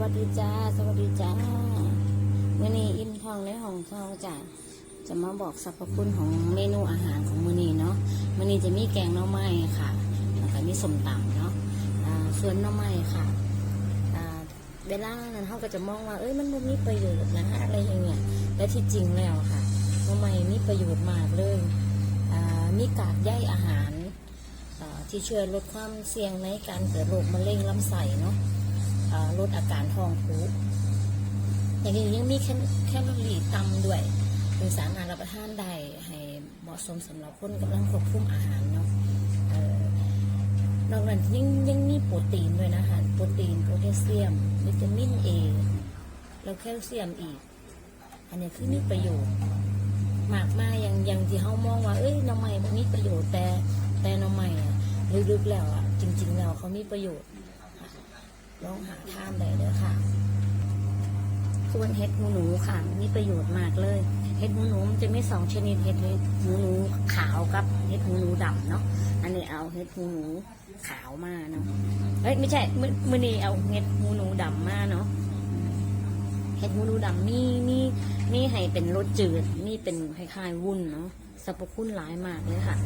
วัสดีจ้า สวัสดีจ้ามื่อนี้อินทองในห้องทองจ้าจะมาบอกสรรพคุณของเมนูอาหารของมื่อนี้เนาะมื่อนี้จะมีแกงหน่อไม้ค่ะแล้วก็มีสมตำเนาะส่วนหน่อไม้ค่ะเวลานั้นเขาก็จะมองว่าเอ้ยมันบ่มีประโยชน์นะอะไรอย่างเงี้ยแต่ที่จริงแล้วค่ะหน่อไม้มีประโยชน์มากเลยมีกากใยอาหารที่ช่วยลดความเสี่ยงในการเกิดโรคมะเร็งลำไส้เนาะ ลดอาการท้องผูกอย่างนี้ยังมีแคลแคลอรี่ต่ำด้วยถึงสามารถรับประทานได้ให้เหมาะสมสำหรับคนกำลังควบคุมอาหารเนาะเอ่อนอกนั้นยังยังมีโปรตีนด้วยนะคะโปรตีนโพแทสเซียมวิตามินเอแล้วแคลเซียมอีก อันนี้คือมีประโยชน์มากมายอย่างอย่างที่เขามองว่า เอ้ยน้ำใหม่มันมีประโยชน์แต่แต่น้ำใหม่อะลึกๆแล้วอะจริง ๆ แล้วเขามีประโยชน์ ลองหาทานได้เด้อค่ะ ส่วนเห็ดหูหนูค่ะ มีประโยชน์มากเลย เห็ดหูหนูมันจะมีสองชนิดเห็ดหูหนูขาวกับเห็ดหูหนูดำเนาะ อันนี้เอาเห็ดหูหนูขาวมาเนาะ เฮ้ยไม่ใช่มือมือนี้เอาเห็ดหูหนูดำมาเนาะ เห็ดหูหนูดำมีมีมีให้เป็นรสจืดมีเป็นคล้ายๆวุ้นเนาะสรรพคุณหลายมากเลยค่ะ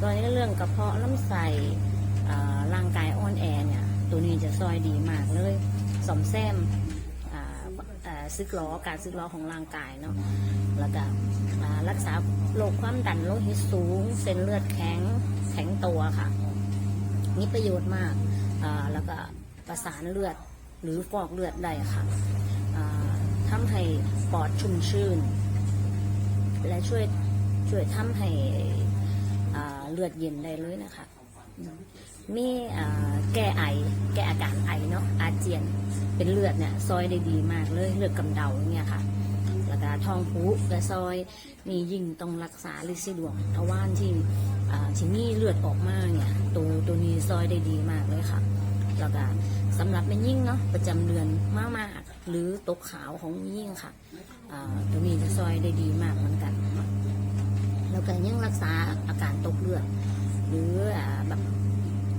ตอนนี้เรื่องกระเพาะลำไส้ร่างกายอ่อนแอเนี่ย ตัวนี้จะซอยดีมากเลยสอมแซมอ่าอ่าซึกล้อการซึกล้อของร่างกายเนาะแล้วก็รักษาโรคความดันโลหิตสูง เส้นเลือดแข็งแข็งตัวค่ะมีประโยชน์มากแล้วก็ประสานเลือดหรือฟอกเลือดได้ค่ะอ่าทำให้ปอดชุ่มชื่น และช่วยช่วยทำให้เลือดเย็นได้เลยนะคะ มมีอ่แก้ไอ แก้อาการไอเนาะอาเจียนเป็นเลือดเนี่ยซอยได้ดีมากเลยเลือดกำเดาเนี่ยค่ะแล้วก็ทองผูและซอยนี่ยิ่งต้องรักษาลิซิดวงทวารที่อ่าที่มีเลือดออกมาเนี่ยตัวตัวนี้ซอยได้ดีมากเลยค่ะแล้วก็สำหรับแม่ยิ่งเนาะประจำเดือนมากมากๆหรือตกขาวของยิ่งค่ะตัวนี้จะซอยได้ดีมากเหมือนกัน แล้วก็ยังรักษาอาการตกเลือด หรือแบบ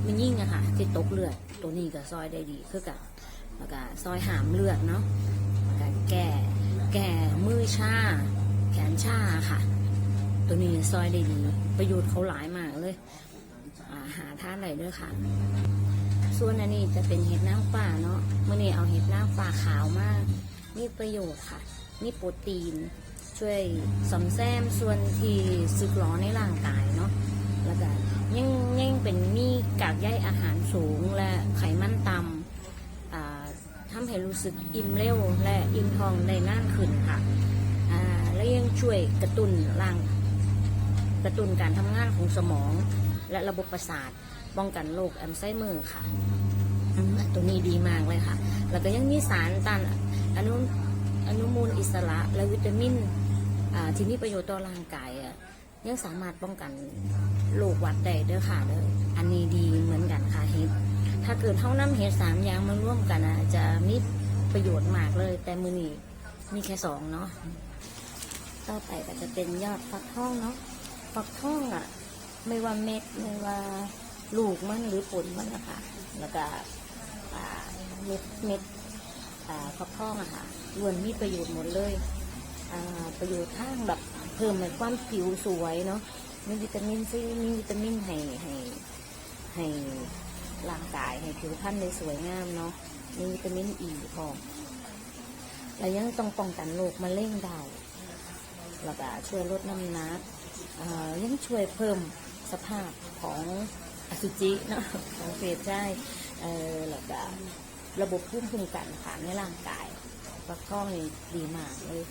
มันยิ่งอะค่ะที่ตกเลือดตัวนี้ก็ซอยได้ดีคือกับแล้วก็ซอยหามเลือดเนาะแล้วก็แก้แก้มือชาแขนชาค่ะ ตัวนี้ซอยได้ดี ประโยชน์เขาหลายมากเลยาหาท่านได้ด้วยค่ะ ส่วนอันนี้จะเป็นเห็ดนางฟ้าเนาะเมื่อนี้เอาเห็ดนางฟ้าขาวมากมีประโยชน์ค่ะ มีโปรตีน ช่วยซ่อมแซมส่วนที่สึกหรอในร่างกายเนาะแล้วก็ ยังยังเป็นมีกากใยอาหารสูงและไขมันต่ำทำให้รู้สึกอิ่มเร็วและอิ่มท้องได้นานขึ้นค่ะและยังช่วยกระตุ้นร่างกระตุ้นการทำงานของสมอง และระบบประสาทป้องกันโรคแอลไซเมอร์ค่ะ ตัวนี้ดีมากเลยค่ะ แล้วก็ยังมีสารต้านอนุอนุมูลอิสระ และวิตามินที่มีประโยชน์ต่อร่างกายอะ ยังสามารถป้องกันโรคหวัดได้เด้อค่ะเด้ออันนี้ดีเหมือนกันค่ะเห็ดถ้าเกิดเท่าน้ำเห็ดสามอย่างมาร่วมกันอะจะมีประโยชน์มากเลย แต่มือนี้มีแค่สองเนาะต่อไปก็จะเป็นยอดฟักทองเนาะฟักทองอะ ไม่ว่าเม็ดไม่ว่าลูกมันหรือผลมันนะคะแล้วก็เม็ดเม็ดฟักทองอะค่ะล้วนมีประโยชน์หมดเลยประโยชน์ทางแบบ เพิ่มในความผิวสวยเนาะมีวิตามินซีมีวิตามินให้ให้ให้ร่างกายให้ผิวพรรณได้สวยงามเนาะมีวิตามินอีพร้อมแล้วยังต้องป้องกันโรคมะเร็งได้แล้วก็ช่วยลดน้ำหนักอ่ายังช่วยเพิ่มสภาพของอสุจิเนาะของเฟสได้เออแล้วก็ระบบภูมิคุ้มกันค่ะในร่างกายฟักองดีมากเลย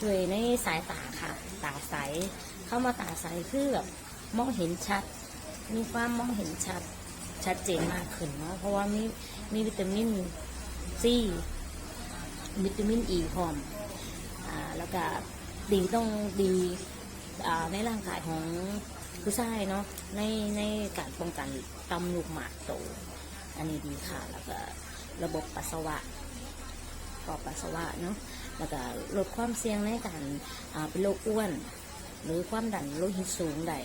ช่วยในสายตาค่ะ ตาใส เข้ามาตาใสคือแบบมองเห็นชัด มีความมองเห็นชัด ชัดเจนมากขึ้นเนาะ เพราะว่ามีมีวิตามินซีวิตามินอีพร้อมอ่าแล้วก็ดีต้องดีอ่าในร่างกายของผู้ชายเนาะ ในในการป้องกันตำลูกหมากโต อันนี้ดีค่ะ แล้วก็ระบบปัสสาวะกอบปัสสาวะเนาะ แล้วก็ลดความเสี่ยงในการเป็นโรคอ้วน หรือความดันโลหิตสูงได้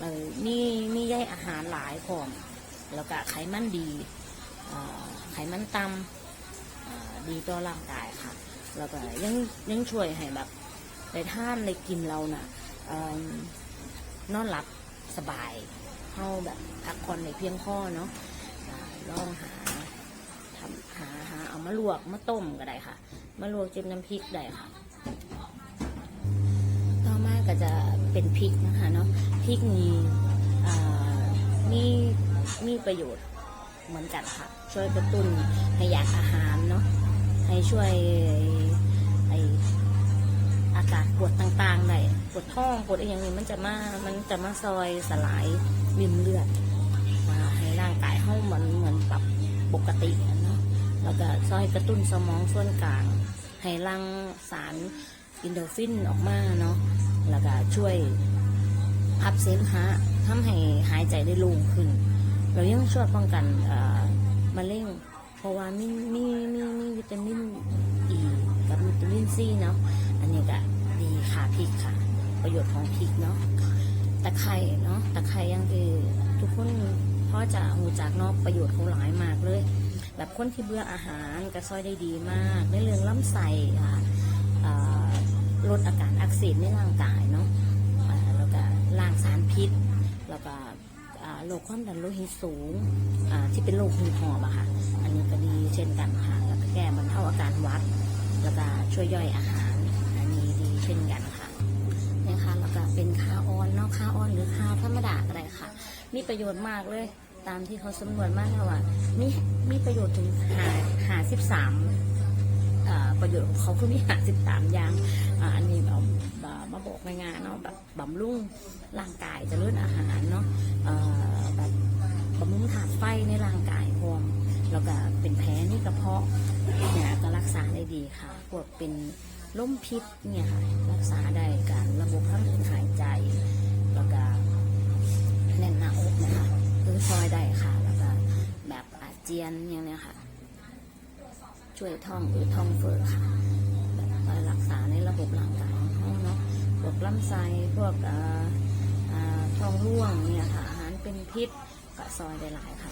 เลยมีมีใยอาหารหลายพร้อมแล้วก็ไขมันดีไขมันต่ำดีต่อร่างกายค่ะ แล้วก็ยังยังช่วยให้แบบได้ท่านได้กินเราน่ะเอิ่มนอนหลับสบายเฮาแบบพักผ่อนในเพียงพอเนาะลองหาทำหาหาเอามาลวกมาต้มก็ได้ค่ะ มาลวกจิ้มน้ำพริกได้ค่ะ ต่อมาก็จะเป็นพริกนะคะเนาะ พริกมีอ่ามีมีประโยชน์เหมือนกันค่ะ ช่วยกระตุ้นให้อยากอาหารเนาะ ให้ช่วยไออาการปวดต่างๆได้ปวดท้องปวดอะไรอย่างนี้มันจะมา มันจะมาซอยสลายริมเลือดมาให้ร่างกายเฮาเหมือนเหมือนปรับปกติน แล้วก็ซอยกระตุ้นสมองส่วนกลางให้หลังสารอินโดฟินออกมาเนาะแล้วก็ช่วยพับเสมหะทำให้หายใจได้โล่งขึ้น เรายังช่วยป้องกันมะเร็งเพราะว่ามีมีมีมีวิตามินอีกับวิตามินซีเนาะอันนี้ก็ดีค่ะพริกค่ะ ประโยชน์ของพริกเนาะตะไคร่เนาะตะไคร่ยังคือทุกคนพอจะหูจากนาะประโยชน์ของหลายมากเลย แบบคนที่เบื่ออาหารก็ซอยได้ดีมาก ในเรื่องลำไส้ลดอาการอักเสบในร่างกายเนาะแล้วก็ล้างสารพิษ แล้วก็โรคความดันโลหิตสูงที่เป็นโรคหืดหอบอะค่ะอันนี้ก็ดีเช่นกันค่ะแล้วก็แก้บรรเทาอาการวัด แล้วก็ช่วยย่อยอาหาร อันนี้ดีเช่นกันค่ะนี่ยค่ะแล้วก็เป็นคาออนเนาะคาออนหรือคาธรรมดาอะไรค่ะ มีประโยชน์มากเลย ตามที่เขาสำรวจมาแล้วว่ามีมีประโยชน์ถึงหาหาสิบสามประโยชน์ของเขาคือมีหาสิบสามอย่างอ,อันนี้แบบมาบอกในงานเนาะแบบบำรุงร่างกายจะเลื่อนอาหารเนาะแบบบำรุงถาดไฟในร่างกายพวงแล้วก็เป็นแผลในกระเพาะเนี่ยก็รักษาได้ดีค่ะพวกเป็นล้มพิษเนี่ยค่ะรักษาได้การระบบทางเดินหายใจ แล้วก็แน่นหน้าอกนะคะ คือซอยได้ค่ะ แล้วก็แบบอาเจียนอย่างเนี้ยค่ะ ช่วยท้องอืดท้องเฟ้อค่ะแบบรักษาในระบบร่างกายของเขาเนาะพวกลำไส้พวกเอ่อท้องร่วงเนี่ยค่ะอาหารเป็นพิษก็ซอยได้หลายค่ะ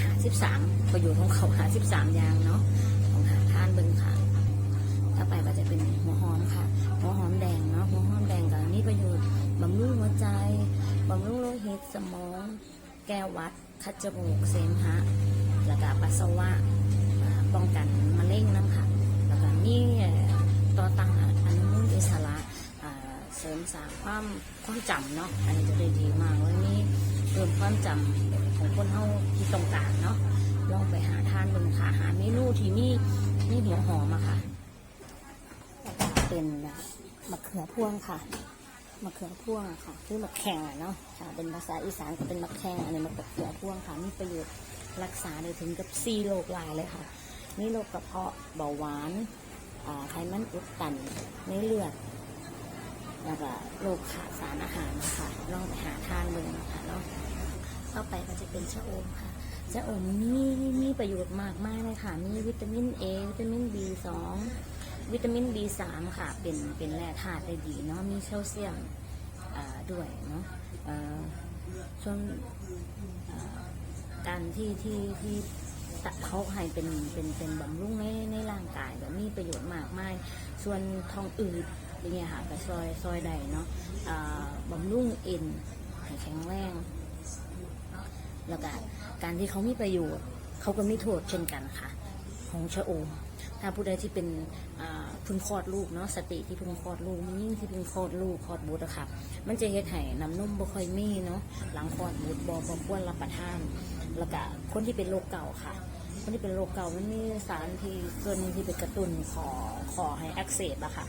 หาสิบสามประโยชน์ของเขาหาสิบสามอย่างเนาะของหาทานเบิ่งค่ะต่อไปก็จะเป็นหัวหอมค่ะ หัวหอมแดงเนาะหัวหอมแดงก็มีประโยชน์ บำรุงหัวใจบำรุงโลหิตสมอง แก้วัด คัดจมูกเสมหะแล้วก็ปัสสาวะป้องกันมะเร็งน้ำค่ะแล้วก็มีต่อต้านอนุมูลอิสระเสริมสร้างความความจำเนาะอันนี้จะได้ดีมากแล้วนี่เพิ่มความจำของคนเฮาที่ต้องการเนาะลองไปหาทานเบิ่งค่ะหาเมนูที่มีมีหัวหอมอะค่ะเป็นมะเขือพวงค่ะ มะเขือพ่วงอะค่ะคือมะแข่งอะเนาะค่ะเป็นภาษาอีสานก็เป็นมะแข่งอันนี้มะเขือพ่วงค่ะมีประโยชน์รักษาได้ถึงกับซีโรคลายเลยค่ะมีโรคกระเพาะเบาหวานไขมันอุดตันในเลือดแล้วก็โรคขาดสารอาหารนะคะลองไปหาทานเลยนะคะเนาะต่อไปก็จะเป็นชะอมค่ะชะอมมีมีประโยชน์มากมากเลยค่ะ มีวิตามินเอวิตามิน B2 วิตามิน B3 ค่ะ เป็นเป็นแร่ธาตุได้ดีเนาะมีแคลเซียมด้วยเนาะส่วนการที่ที่ที่ตัดเขาให้เป็นเป็นเป็นบำรุงในในร่างกายแบบมีประโยชน์มากมาย ส่วนทองอืดอย่างเงี้ยค่ะก็ซอยซอยได้เนาะบำรุงเอ็นให้แข็งแรงแล้วก็การที่เขามีประโยชน์เขาก็ไม่โทษเช่นกันค่ะ ของชะโอม ถ้าผู้ใดที่เป็นพึ่งคลอดลูกเนาะสติที่พึ่งคลอดลูกมียิ่งที่พึ่งคลอดลูกคลอดบุตรค่ะมันจะเฮ็ดให้น้ำนมบ่ค่อยมีเนาะหลังคลอดบุตรบ่บ่ควรรับประทาน แล้วก็คนที่เป็นโรคเก่าค่ะ คนที่เป็นโรคเก่ามันมีสารที่เกินที่ไปกระตุ้นขอขอให้อักเสบอะค่ะ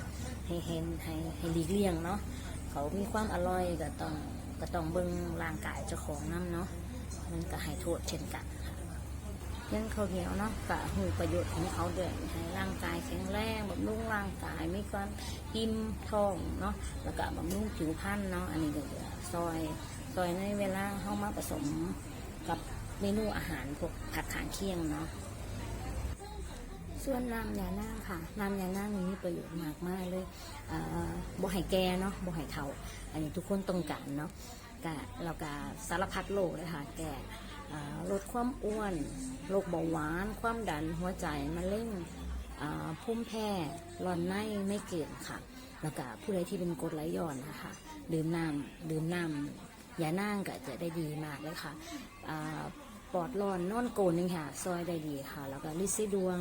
ให้เห็นให้ให้หลีกเลี่ยงเนาะเขามีความอร่อยก็ต้องก็ต้องเบิ่งร่างกายเจ้าของน้ำเนาะมันก็ให้โทษเช่นกัน ค่ะเรื่องข้าวเหนียวเนาะกะหูประโยชน์ของเขาเด้วยให้ร่างกายแข็งแรงบำรุงร่างกายไมีความอิ่มท้องเนาะแล้วก็บำรุงผิวพรรณเนาะอันนี้ก็จะซอยซอยในเวลาเข้ามาผสมกับเมนูอาหารพวกผักขางเคียงเนาะส่วนน้ำยาหน้าค่ะน้ำยาหน้านี้มีประโยชน์มากมากเลยบ่ไห่แก่เนาะบ่ไห่เทาอันนี้ทุกคนต้องการเนาะกะเราก็สารพัดโรคเลยค่ะแก่ ลดความอ้วนโรคเบาหวาน ความดันหัวใจมะเร็งอ่าภูมิแพ้ร้อนในไม่เกินค่ะ แล้วก็ผู้ใดที่เป็นกรดไหลย้อนนะคะดื่มน้ำดื่มน้ำยานั่งก็จะได้ดีมากเลยค่ะปอดร้อนนอนโกนนึงค่ะ ซอยได้ดีค่ะ แล้วก็ลิซิดวง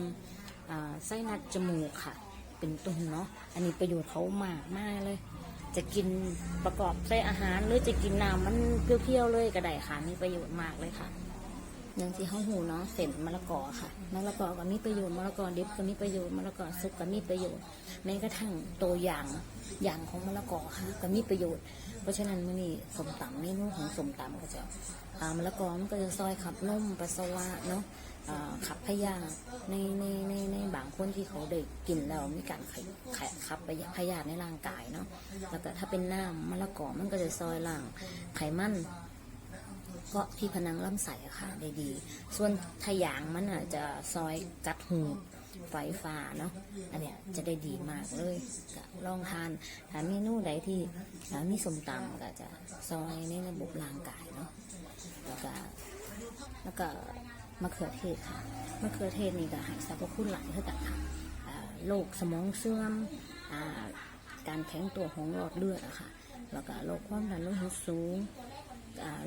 ไส้นัดจมูกค่ะ เป็นต้นเนาะอันนี้ประโยชน์เขามากมากเลย จะกินประกอบใส่อาหาร หรือจะกินน้ำมันเปรี้ยวๆเลยก็ได้ค่ะ มีประโยชน์มากเลยค่ะอย่างที่เขาหูเนาะเส้นมะละกอค่ะมะละกอก็มีประโยชน์มะละกอดิบก็มีประโยชน์มะละกอสุกก็มีประโยชน์แม้กระทั่งตัวอย่างอย่างของมะละกอค่ะก็มีประโยชน์ เพราะฉะนั้นมื่อนี้สมตำเมนูของสมตำก็จะอ่ามะละกอมันก็จะซอยขับนุ่มปัสสาวะเนาะ ขับพยาธิในในในในบางคนที่เขาได้กินแล้วมีการไขไขขับพยาพยาธิในร่างกายเนาะแล้วก็ถ้าเป็นน้ำมะละกอมันก็จะซอยล่างไขมันก็ที่พนังลำไส้ค่ะได้ดี ส่วนทะยางมันอะจะซอยกัดหูไฟฟ้าเนาะ อันเนี้ยจะได้ดีมากเลยก็ลองทานถ้าเมนูใดที่อ่ามีสมตำก็จะซอยในระบบร่างกายเนาะ แล้วก็แล้วก็ มะเขือเทศค่ะมะเขือเทศนี่ก็ให้สรรพคุณหลายเท่ากันค่ะโรคสมองเสื่อมอการแข็งตัวของหลอดเลือดอะค่ะ แล้วก็โรคความดันโลหิตสูง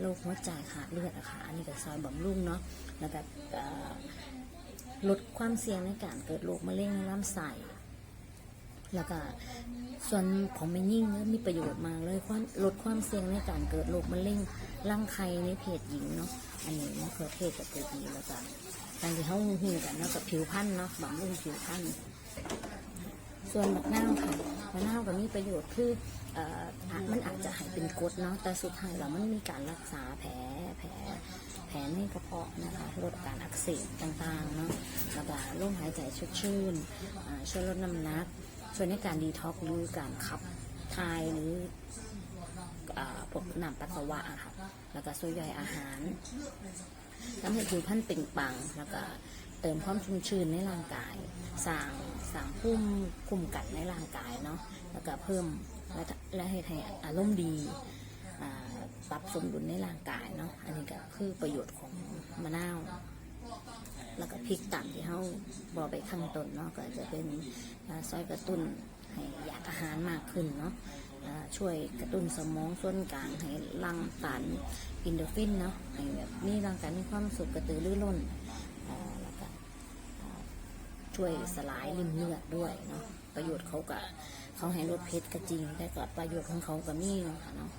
โรคหัวใจขาดเลือดอะค่ะ อันนี้ก็ซอยบำรุงเนาะ แล้วก็ลดความเสี่ยงในการเกิดโรคมะเร็งในลำไส้ แล้วก็ส่วนของม่ยิ่งเนี่ยมีประโยชน์มากเลยความลดความเสี่ยงในการเกิดโรคมะเร็งรังไข่ในเพศหญิงเนาะอันนี้มะเขือเทศก็จะดีแล้วก็การที่เขาหูกันเนาะกับผิวพรรณเนาะบำรุงผิวพรรณส่วนมะนาวค่ะมะนาวก็มีประโยชน์คือมันอาจจะหายเป็นกรดเนาะแต่สุดท้ายแล้วมันมีการรักษาแผลแผลแผลในกระเพาะนะคะลดการอักเสบต่างๆเนาะแล้วก็ลมหายใจชุดชื่นช่วยลดน้ำหนัก ช่วยในการดีท็อกซ์หรือการขับถ่ายหรือพวกน้ำปัสสาวะอะค่ะแล้วก็ช่วยย่อยอาหารทำให้ผิวพรรณเปล่งปลัง แล้วก็เติมความชุ่มชื้นในร่างกายสร้างสร้างภูมิคุ้มกันในร่างกายเนาะแล้วก็เพิ่มและและให้ให้อารมณ์ดีปรับสมดุลในร่างกายเนาะอันนี้ก็คือประโยชน์ของมะนาว แล้วก็พริกต่ำที่เขาบอกไปข้างต้นเนาะก็จะเป็นซอยกระตุ้นให้อยากอาหารมากขึ้นเนาะช่วยกระตุ้นสมองส่วนกลางให้หลังสารอินโดฟินเนาะให้แบบมีร่างกายมีความสุขกระตือรือร้นแล้วก็ช่วยสลายริ่มเลือดด้วยเนาะประโยชน์เขาก็เขาให้ลดเพชรก็จริงแต่ก็ประโยชน์ของเขาก็มีเนาะค่เนาะ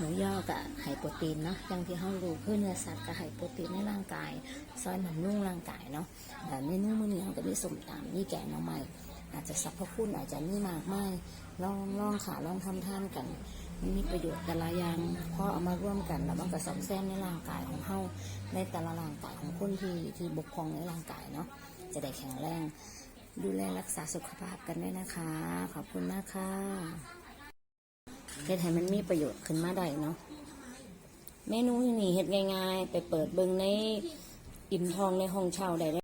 หมูยอกับไฮโปรตีนเนาะอย่างที่เขารู้คือเนื้อสัตว์กับไฮโปรตีนในร่างกายซอยบำรุงร่างกายเนาะแต่เมนูมื้อนี้เขาก็มีสมตำมีแกงน่อไม้อาจจะสรรพคุณอาจจะมีมากมายลองลองค่ะลองทำท่านกันมันมีประโยชน์แต่ละอย่างพอเอามาร่วมกันแล้วมันก็สมแซมในร่างกายของเขาในแต่ละร่างกายของคนที่ที่บกพร่องในร่างกายเนาะจะได้แข็งแรง ดูแลรักษาสุขภาพกันด้วยนะคะ ขอบคุณมากค่ะ เฮ็ดให้มันมีประโยชน์ขึ้นมาได้เนาะเมนูนี่เฮ็ดง่ายๆ ไปเปิดเบิ่งในอิ่มทองในห้องเช่าได้